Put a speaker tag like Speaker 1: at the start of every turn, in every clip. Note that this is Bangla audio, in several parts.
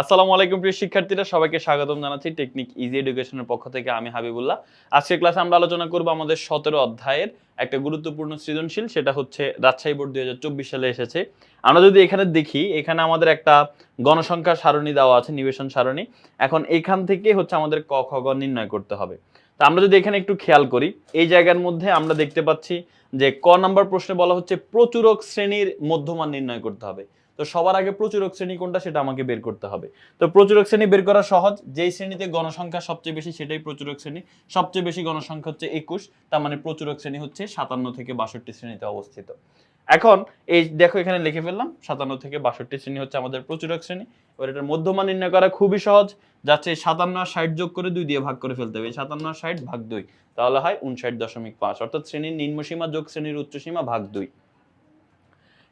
Speaker 1: আসসালামু আলাইকুম প্রিয় শিক্ষার্থীরা, সবাইকে স্বাগতম জানাচ্ছি টেকনিক ইজি এডুকেশনের পক্ষ থেকে আমি হাবিবুল্লাহ। আজকে ক্লাসে আমরা আলোচনা করব আমাদের সতেরো অধ্যায়ের একটা গুরুত্বপূর্ণ সৃজনশীল, সেটা হচ্ছে রাজশাহী বোর্ড দুই হাজার চব্বিশ সালে এসেছে। আমরা যদি এখানে দেখি, এখানে আমাদের একটা গণসংখ্যা সারণী দেওয়া আছে, নিবেশন সারণী। এখন এখান থেকে হচ্ছে আমাদের ক, খ নির্ণয় করতে হবে। তা আমরা যদি এখানে একটু খেয়াল করি, এই জায়গার মধ্যে আমরা দেখতে পাচ্ছি যে ক নাম্বার প্রশ্নে বলা হচ্ছে প্রচুরক শ্রেণির মধ্যমান নির্ণয় করতে হবে। তো সবার আগে প্রচুরক শ্রেণি কোনটা সেটা আমাকে বের করতে হবে। তো প্রচুরক শ্রেণি বের করা সহজ, যেই শ্রেণীতে গণসংখ্যা সবচেয়ে বেশি সেটাই প্রচুরক শ্রেণি। সবচেয়ে বেশি গণসংখ্যা হচ্ছে একুশ, তার মানে প্রচুরক শ্রেণি হচ্ছে সাতান্ন থেকে বাষট্টি শ্রেণীতে অবস্থিত। এখন এই দেখো এখানে লিখে ফেললাম, সাতান্ন থেকে বাষট্টি শ্রেণি হচ্ছে আমাদের প্রচুরক শ্রেণি। এবার এটার মধ্যমান নির্ণয় করা খুবই সহজ, যাচ্ছে সাতান্ন আর ষাট যোগ করে দুই দিয়ে ভাগ করে ফেলতে হবে। সাতান্ন আর ষাট ভাগ দুই, তাহলে হয় উনষাট দশমিক পাঁচ, অর্থাৎ শ্রেণির নিম্নসীমা যোগ শ্রেণির উচ্চসীমা ভাগ দুই।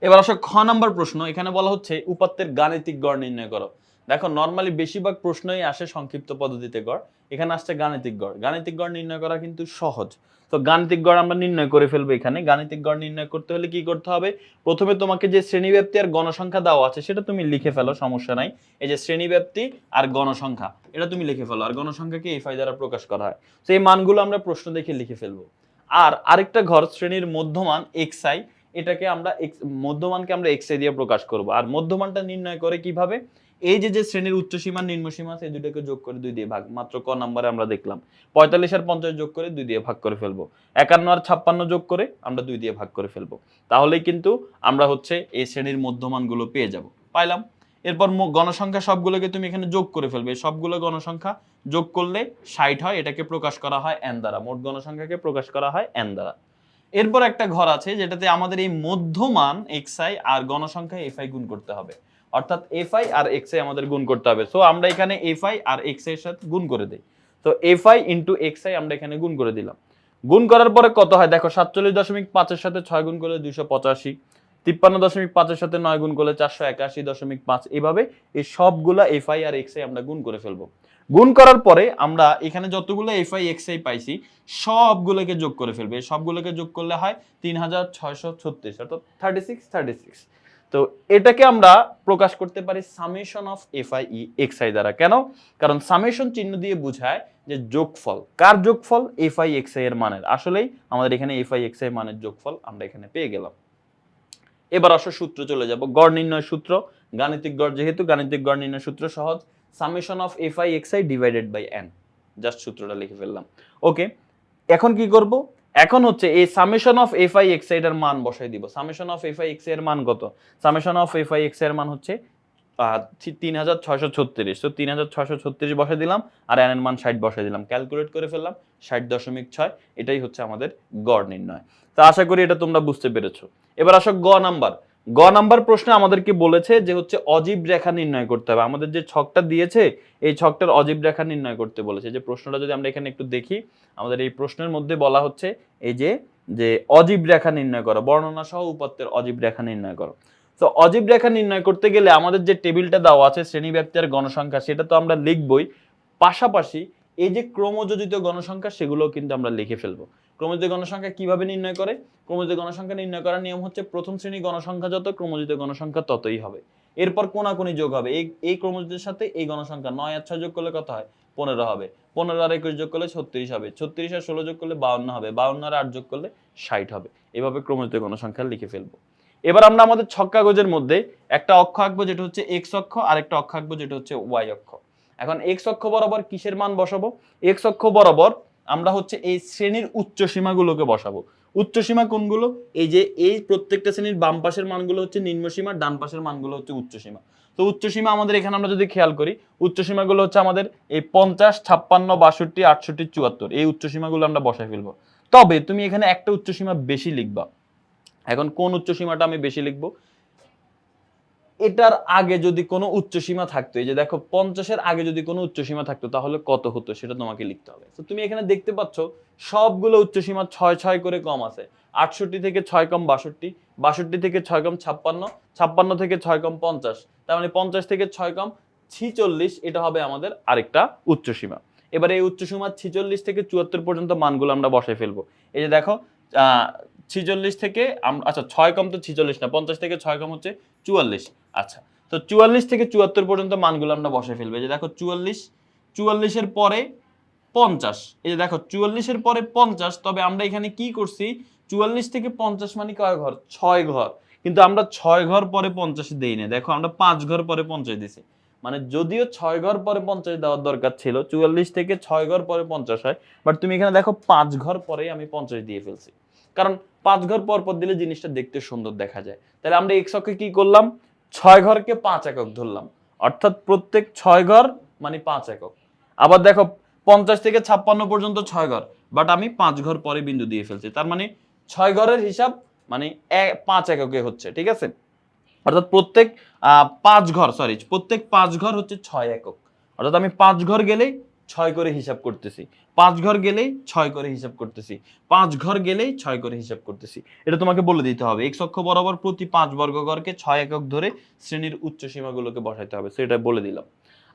Speaker 1: এবার আসো খ নম্বর প্রশ্ন, এখানে বলা হচ্ছে উপাত্তের গাণিতিক গড় নির্ণয় করো। দেখো নর্মালি বেশিরভাগ প্রশ্নই আসে সংক্ষিপ্ত পদ্ধতিতে গড়। এখানে আসছে গাণিতিক গড়। গাণিতিক গড় নির্ণয় করা কিন্তু সহজ। তো গাণিতিক গড় আমরা নির্ণয় করে ফেলব এখানে। গাণিতিক গড় নির্ণয় করতে হলে কি করতে হবে? প্রথমে তোমাকে যে শ্রেণীব্যাপ্তি আর গণসংখ্যা দেওয়া আছে, সেটা তুমি লিখে ফেলো, সমস্যা নাই। এই যে শ্রেণীব্যাপ্তি আর গণসংখ্যা, এটা তুমি লিখে ফেলো। আর গণসংখ্যাকে এই ফাই দ্বারা প্রকাশ করা হয়। তো এই মানগুলো আমরা প্রশ্ন দেখে লিখে ফেলব। আর আরেকটা ঘর, শ্রেণির মধ্যমান এক্স আই এটাকে আমরা মধ্যমানকে আমরা এক্স দিয়ে প্রকাশ করব। আর মধ্যমানটা নির্ণয় করে কীভাবে? এই যে যে শ্রেণির উচ্চসীমা নিম্নসীমা সেই দুটোকে যোগ করে দুই দিয়ে ভাগ। মাত্র ক নাম্বারে আমরা দেখলাম। পঁয়তাল্লিশ আর পঞ্চাশ যোগ করে দুই দিয়ে ভাগ করে ফেলব। একান্ন আর ছাপ্পান্ন যোগ করে আমরা দুই দিয়ে ভাগ করে ফেলব। তাহলেই কিন্তু আমরা হচ্ছে এই শ্রেণির মধ্যমানগুলো পেয়ে যাব। পাইলাম? এরপর গণসংখ্যা সবগুলোকে তুমি এখানে যোগ করে ফেলবে। সবগুলো গণসংখ্যা যোগ করলে ষাট হয়, এটাকে প্রকাশ করা হয় এন দ্বারা। মোট গণসংখ্যাকে প্রকাশ করা হয় এন দ্বারা। এরপর একটা ঘর আছে, যেটাতে আমাদের এই মধ্যমান এক্সআই আর গণসংখ্যা এফআই গুণ করতে হবে। অর্থাৎ এফআই আর এক্সআই আমাদের গুণ করতে হবে। সো আমরা এখানে এফআই আর এক্সআই এর সাথে গুণ করে দিই। তো এফআই ইন্টু এক্স আই আমরা এখানে গুণ করে দিলাম। গুণ করার পরে কত হয়? দেখো, সাতচল্লিশ দশমিক পাঁচের সাথে ছয় গুণ করলে দুইশো পঁচাশি, তিপ্পান্ন দশমিক পাঁচের সাথে নয় গুণ করলে চারশো একাশি দশমিক পাঁচ। এভাবে এই সবগুলা এফআই আর এক্সআই আমরা গুণ করে ফেলব। গুণ করার পরে আমরা এখানে যতগুলো এফ আই এফআই এক্সআই পাইছি, সবগুলোকে যোগ করে ফেলবে। এই সবগুলোকে যোগ করলে হয় তিন হাজার ছয়শো ছত্রিশ, অর্থাৎ থার্টি সিক্স থার্টি সিক্স তো এটাকে আমরা প্রকাশ করতে পারি summation of F I E X I দ্বারা। কেন? কারণ সামেশন চিহ্ন দিয়ে বোঝায় যে যোগফল। কার যোগফল? এফআই এক্সআই এর মানের। আসলেই আমাদের এখানে এফআই এক্সআই মানের যোগফল আমরা এখানে পেয়ে গেলাম। এবার আসো সূত্র চলে যাব। গড় নির্ণয় সূত্র। গাণিতিক গড় যেহেতু, গাণিতিক গড় নির্ণয় সূত্র সহজ। Summation of F I X I divided by N. Just সূত্রটা লিখে ফেললাম। ওকে, এখন কি করব? এখন হচ্ছে এই সামেশন অফ এফ আই এক্সের মান বসাই দিব। সামেশন অফ এফ আই এক্সের মান কত? সামেশন অফ এফ আই এক্সের মান হচ্ছে তিন হাজার ছয়শো ছত্রিশ। তো তিন হাজার ছয়শো ছত্রিশ বসে দিলাম, আর এন এর মান ষাট বসে দিলাম। ক্যালকুলেট করে ফেললাম, ষাট দশমিক ছয়, এটাই হচ্ছে আমাদের গড় নির্ণয়। তো আশা করি এটা তোমরা বুঝতে পেরেছ। এবার আসো গ নাম্বার। গ নাম্বার প্রশ্নে আমাদেরকে বলেছে যে হচ্ছে অজীব রেখা নির্ণয় করতে হবে। আমাদের যে ছকটা দিয়েছে, এই ছকটার অজীব রেখা নির্ণয় করতে বলেছে। যে প্রশ্নটা যদি আমরা এখানে একটু দেখি, আমাদের এই প্রশ্নের মধ্যে বলা হচ্ছে, এই যে যে অজীব রেখা নির্ণয় করো, বর্ণনা সহ উপাত্তের অজীব রেখা নির্ণয় করো। তো অজীব রেখা নির্ণয় করতে গেলে আমাদের যে টেবিলটা দেওয়া আছে শ্রেণি ব্যক্তি আর গণসংখ্যা, সেটা তো আমরা লিখবই। পাশাপাশি এই যে ক্রমযোজিত গণসংখ্যা, সেগুলোও কিন্তু আমরা লিখে ফেলব। ক্রমযোজিত গণসংখ্যা কীভাবে নির্ণয় করে? ক্রমযোজিত গণসংখ্যা নির্ণয় করার নিয়ম হচ্ছে প্রথম শ্রেণি গণসংখ্যা যত, ক্রমযোজিত গণসংখ্যা ততই হবে। এরপর কোনাকুনি যোগ হবে। এই এই ক্রমযোজিতের সাথে এই গণসংখ্যা নয় আর ছয় যোগ করলে কত হয়? পনেরো হবে। পনেরো আর একুশ যোগ করলে ছত্রিশ হবে। ছত্রিশ আর ষোলো যোগ করলে বাউন্ন হবে। বাউন্ন আর আট যোগ করলে ষাট হবে। এভাবে ক্রমযোজিত গণসংখ্যা লিখে ফেলব। এবার আমরা আমাদের ছক কাগজের মধ্যে একটা অক্ষ আঁকবো, যেটা হচ্ছে এক্স অক্ষ আর একটা অক্ষ আঁকবো, যেটা হচ্ছে ওয়াই অক্ষ। এখন এক্স অক্ষ বরাবর কিসের মান বসাবো? এক্স অক্ষ বরাবর আমরা হচ্ছে এই শ্রেণির উচ্চ সীমাগুলোকে বসাবো। উচ্চ সীমা কোনগুলো? এই যে এই প্রত্যেকটা শ্রেণির বাম পাশের মানগুলো হচ্ছে নিম্ন সীমা, ডান পাশের মানগুলো হচ্ছে উচ্চ সীমা। তো উচ্চ সীমা আমাদের এখানে আমরা যদি খেয়াল করি, উচ্চ সীমাগুলো হচ্ছে আমাদের এই পঞ্চাশ, ছাপ্পান্ন, বাষট্টি, আটষট্টি, চুয়াত্তর, এই উচ্চ সীমাগুলো আমরা বসাই ফেলব। তবে তুমি এখানে একটা উচ্চ সীমা বেশি লিখবা। এখন কোন উচ্চ সীমাটা আমি বেশি লিখব? এটার আগে যদি কোনো উচ্চ সীমা থাকতো, এই যে দেখো পঞ্চাশের আগে যদি কোনো উচ্চ সীমা থাকতো, তাহলে কত হতো সেটা তোমাকে লিখতে হবে। তো তুমি এখানে দেখতে পাচ্ছ, সবগুলো উচ্চ সীমা ছয় ছয় করে কম আছে। আটষট্টি থেকে ছয় কম বাষট্টি বাষট্টি থেকে ছয় কম ছাপ্পান্ন ছাপ্পান্ন থেকে ছয় কম পঞ্চাশ, তার মানে পঞ্চাশ থেকে ছয় কম ছিচল্লিশ, এটা হবে আমাদের আরেকটা উচ্চ সীমা। এবার এই উচ্চ সীমা ছিচল্লিশ থেকে চুয়াত্তর পর্যন্ত মানগুলো আমরা বসাই ফেলব। এই যে দেখো ছিচল্লিশ থেকে আচ্ছা ছয় কম তো ছিচল্লিশ না, পঞ্চাশ থেকে ছয় কম হচ্ছে চুয়াল্লিশ। আচ্ছা তো চুয়াল্লিশ থেকে চুয়াত্তর পর্যন্ত মানগুলো আমরা বসে ফেলবে। যে দেখো চুয়াল্লিশ, চুয়াল্লিশের পরে পঞ্চাশ। এই যে দেখো চুয়াল্লিশের পরে পঞ্চাশ, তবে আমরা এখানে কি করছি? চুয়াল্লিশ থেকে পঞ্চাশ মানে কয় ঘর? ছয় ঘর। কিন্তু আমরা ছয় ঘর পরে পঞ্চাশ দেই না। দেখো আমরা পাঁচ ঘর পরে পঞ্চাশ দিছি। মানে যদিও ছয় ঘর পরে পঞ্চাশ দেওয়ার দরকার ছিল, চুয়াল্লিশ থেকে ছয় ঘর পরে পঞ্চাশ হয়, বাট তুমি এখানে দেখো পাঁচ ঘর পরে আমি পঞ্চাশ দিয়ে ফেলছি। কারণ পাঁচ ঘর পর পর দিলে জিনিসটা দেখতে সুন্দর দেখা যায়। তাহলে আমরা এক্সকে কি করলাম? ছয় ঘরকে পাঁচ একক ধরলাম। অর্থাৎ প্রত্যেক ছয় ঘর মানে পাঁচ একক। আবার দেখো, পঞ্চাশ থেকে ছাপ্পান্ন পর্যন্ত ছয় ঘর বাট আমি পাঁচ ঘর পরে বিন্দু দিয়ে ফেলছি। তার মানে ছয় ঘরের হিসাব মানে পাঁচ এককে হচ্ছে, ঠিক আছে? অর্থাৎ প্রত্যেক পাঁচ ঘর সরি প্রত্যেক পাঁচ ঘর হচ্ছে ছয় একক। অর্থাৎ আমি পাঁচ ঘর গেলেই ছয় করে হিসাব করতেছি। পাঁচ ঘর গেলেই ছয় করে হিসাব করতেছি। পাঁচ ঘর গেলেই ছয় করে হিসাব করতেছি। এটা তোমাকে বলে দিতে হবে। এক অক্ষ বরাবর প্রতি পাঁচ বর্গ ঘরকে ছয় একক ধরে শ্রেণির উচ্চ সীমাগুলোকে বসাইতে হবে। সেটা বলে দিলাম।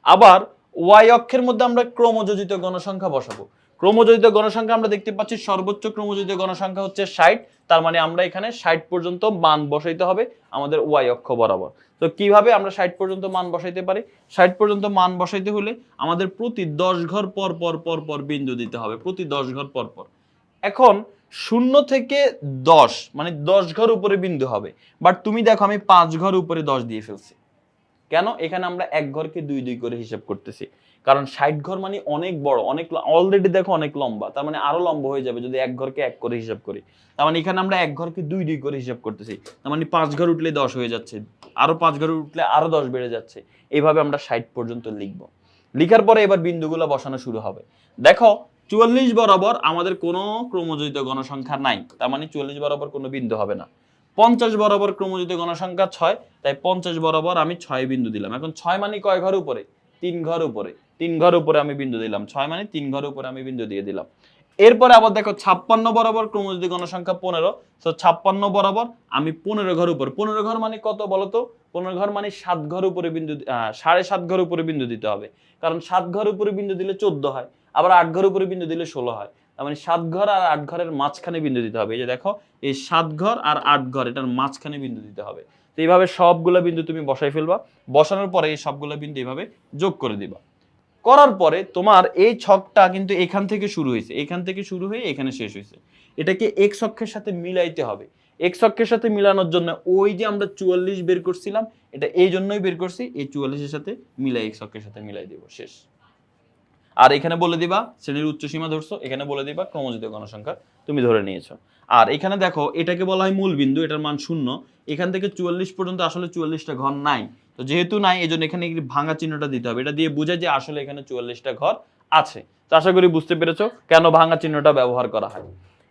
Speaker 1: আবার ওয়াই অক্ষের মধ্যে আমরা ক্রমযোজিত গণসংখ্যা বসাবো। ক্রমযোজিত গণসংখ্যা আমরা দেখতে পাচ্ছি, সর্বোচ্চ ক্রমযোজিত গণসংখ্যা হচ্ছে ষাট, তার মানে আমরা এখানে ষাট পর্যন্ত মান বসাইতে হবে আমাদের ওয়াই অক্ষ বরাবর। তো কীভাবে আমরা ষাট পর্যন্ত মান বসাইতে পারি? ষাট পর্যন্ত মান বসাইতে হলে আমাদের প্রতি দশ ঘর পর পর পর পর বিন্দু দিতে হবে, প্রতি দশ ঘর পর পর। এখন শূন্য থেকে দশ মানে দশ ঘর উপরে বিন্দু হবে, বাট তুমি দেখো আমি পাঁচ ঘর উপরে দশ দিয়ে ফেলছি। কেন? এখানে আমরা এক ঘরকে দুই দুই করে হিসাব করতেছি। কারণ ষাট ঘর মানে অনেক বড়, অনেক অলরেডি দেখো অনেক লম্বা। তার মানে আরও লম্বা হয়ে যাবে যদি এক ঘরকে এক করে হিসাব করি। তার মানে এখানে আমরা এক ঘরকে দুই দুই করে হিসাব করতেছি। তার মানে পাঁচ ঘর উঠলে দশ হয়ে যাচ্ছে। আরও পাঁচ ঘর উঠলে আরও দশ বেড়ে যাচ্ছে। এইভাবে আমরা ষাট পর্যন্ত লিখব। লিখার পরে এবার বিন্দুগুলো বসানো শুরু হবে। দেখো, চুয়াল্লিশ বরাবর আমাদের কোনো ক্রমযোজিত গণসংখ্যা নাই। তার মানে চুয়াল্লিশ বরাবর কোনো বিন্দু হবে না। পঞ্চাশ বরাবর ক্রমযোজিত গণসংখ্যা ছয়, তাই পঞ্চাশ বরাবর আমি ছয় বিন্দু দিলাম। এখন ছয় মানে কয় ঘর উপরে? তিন ঘর উপরে। তিন ঘর উপরে আমি বিন্দু দিলাম। ছয় মানে তিন ঘর উপরে আমি বিন্দু দিয়ে দিলাম। এরপরে আবার দেখো ছাপ্পান্ন বরাবর ক্রমযোজিত গণসংখ্যা পনেরো তো ছাপ্পান্ন বরাবর আমি পনেরো ঘর উপরে। পনেরো ঘর মানে কত বলতো? পনেরো ঘর মানে সাত ঘর উপরে বিন্দু সাড়ে সাত ঘর উপরে বিন্দু দিতে হবে। কারণ সাত ঘর উপরে বিন্দু দিলে চোদ্দ হয়, আবার আট ঘর উপরে বিন্দু দিলে ষোলো হয়। মানে সাত ঘর আর আট ঘরের মাঝখানে বিন্দু দিতে হবে। এই যে দেখো, এই সাত ঘর আর আট ঘর, এটার মাঝখানে বিন্দু দিতে হবে। তো এইভাবে সবগুলো বিন্দু তুমি বসাই ফেলবা। বসানোর পরে এই সবগুলো বিন্দু এইভাবে যোগ করে দিবা। করার পরে তোমার এই ছকটা কিন্তু এখান থেকে শুরু হয়েছে। এখান থেকে শুরু হয়ে এখানে শেষ হয়েছে। এটাকে এক্স অক্ষের সাথে মিলাইতে হবে। এক্স অক্ষের সাথে মিলানোর জন্য ওই যে আমরা চুয়াল্লিশ বের করছিলাম, এটা এই জন্যই বের করছি, এই চুয়াল্লিশের সাথে মিলাই এক্স অক্ষের সাথে মিলাই দেব। শেষ। আর এখানে বলে দিবা, শ্রেণির উচ্চ সীমা ধরছো, এখানে বলে দিবা ক্রমজিত গণসংখ্যা তুমি ধরে নিয়েছো। আর এখানে দেখো, এটাকে বলা হয় মূল বিন্দু, এটার মান শূন্য। এখান থেকে চুয়াল্লিশ পর্যন্ত আসলে চুয়াল্লিশটা ঘর নাই। তো যেহেতু নাই এই জন্য এখানে ভাঙা চিহ্নটা দিতে হবে। এটা দিয়ে বোঝায় যে আসলে এখানে চুয়াল্লিশটা ঘর আছে। তো আশা করি বুঝতে পেরেছ কেন ভাঙা চিহ্নটা ব্যবহার করা হয়।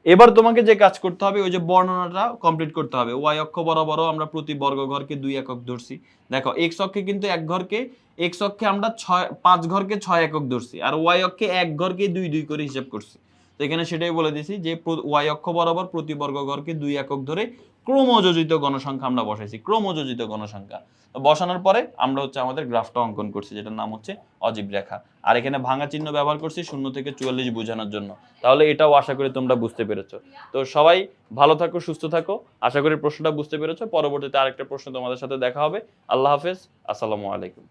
Speaker 1: এবার তোমাকে যে কাজ করতে হবে, ওই যে বর্ণনাটা কমপ্লিট করতে হবে। ওয়াই অক্ষ বরাবর আমরা প্রতি বর্গ ঘরকে দুই একক ধরছি। দেখো এক্স অক্ষে কিন্তু এক ঘরকে এক্স অক্ষে আমরা ছয়, পাঁচ ঘরকে ছয় একক ধরছি, আর ওয়াই অক্ষে এক ঘরকে দুই দুই করে হিসাব করছি। তো এখানে সেটাই বলে দিছি যে ওয়াই অক্ষ বরাবর প্রতি বর্গ ঘরকে দুই একক ধরে ক্রমযোজিত গণসংখ্যা আমরা বসাইছি, ক্রমযোজিত গণসংখ্যা। বসানোর পরে আমরা হচ্ছে আমাদের গ্রাফটা অঙ্কন করছি, যেটার নাম হচ্ছে অজীব রেখা। আর এখানে ভাঙা চিহ্ন ব্যবহার করছি শূন্য থেকে চুয়াল্লিশ বোঝানোর জন্য। তাহলে এটাও আশা করি তোমরা বুঝতে পেরেছ। তো সবাই ভালো থাকো, সুস্থ থাকো। আশা করি প্রশ্নটা বুঝতে পেরেছ। পরবর্তীতে আরেকটা প্রশ্ন তোমাদের সাথে দেখা হবে। আল্লাহ হাফেজ। আসসালামু আলাইকুম।